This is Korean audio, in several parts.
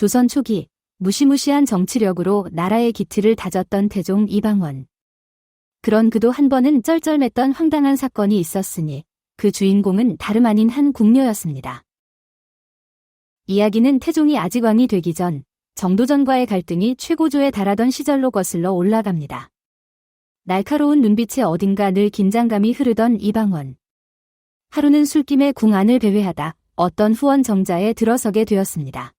조선 초기 무시무시한 정치력으로 나라의 기틀을 다졌던 태종 이방원. 그런 그도 한 번은 쩔쩔맸던 황당한 사건이 있었으니 그 주인공은 다름 아닌 한 궁녀였습니다. 이야기는 태종이 아직 왕이 되기 전 정도전과의 갈등이 최고조에 달하던 시절로 거슬러 올라갑니다. 날카로운 눈빛에 어딘가 늘 긴장감이 흐르던 이방원. 하루는 술김에 궁 안을 배회하다 어떤 후원 정자에 들어서게 되었습니다.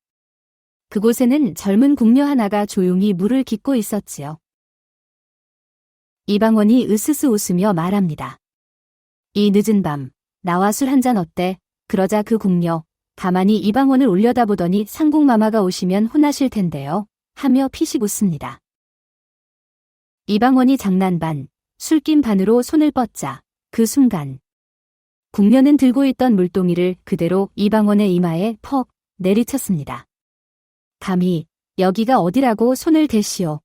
그곳에는 젊은 궁녀 하나가 조용히 물을 깃고 있었지요. 이방원이 으스스 웃으며 말합니다. 이 늦은 밤, 나와 술 한 잔 어때? 그러자 그 궁녀, 가만히 이방원을 올려다보더니 상궁마마가 오시면 혼나실 텐데요. 하며 피식 웃습니다. 이방원이 장난 반, 술김 반으로 손을 뻗자, 그 순간. 궁녀는 들고 있던 물동이를 그대로 이방원의 이마에 퍽 내리쳤습니다. 감히 여기가 어디라고 손을 대시오.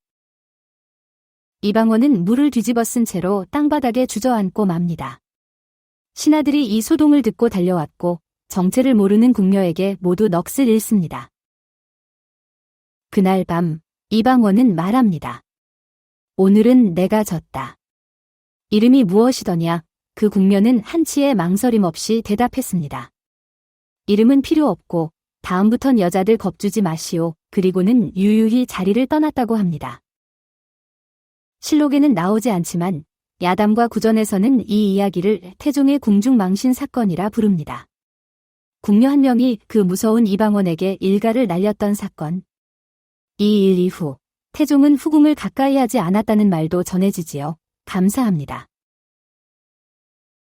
이방원은 물을 뒤집어 쓴 채로 땅바닥에 주저앉고 맙니다. 신하들이 이 소동을 듣고 달려왔고 정체를 모르는 궁녀에게 모두 넋을 잃습니다. 그날 밤 이방원은 말합니다. 오늘은 내가 졌다. 이름이 무엇이더냐? 그 궁녀는 한치의 망설임 없이 대답했습니다. 이름은 필요 없고 다음부턴 여자들 겁주지 마시오. 그리고는 유유히 자리를 떠났다고 합니다. 실록에는 나오지 않지만 야담과 구전에서는 이 이야기를 태종의 궁중망신 사건이라 부릅니다. 궁녀 한 명이 그 무서운 이방원에게 일가를 날렸던 사건. 이 일 이후 태종은 후궁을 가까이 하지 않았다는 말도 전해지지요. 감사합니다.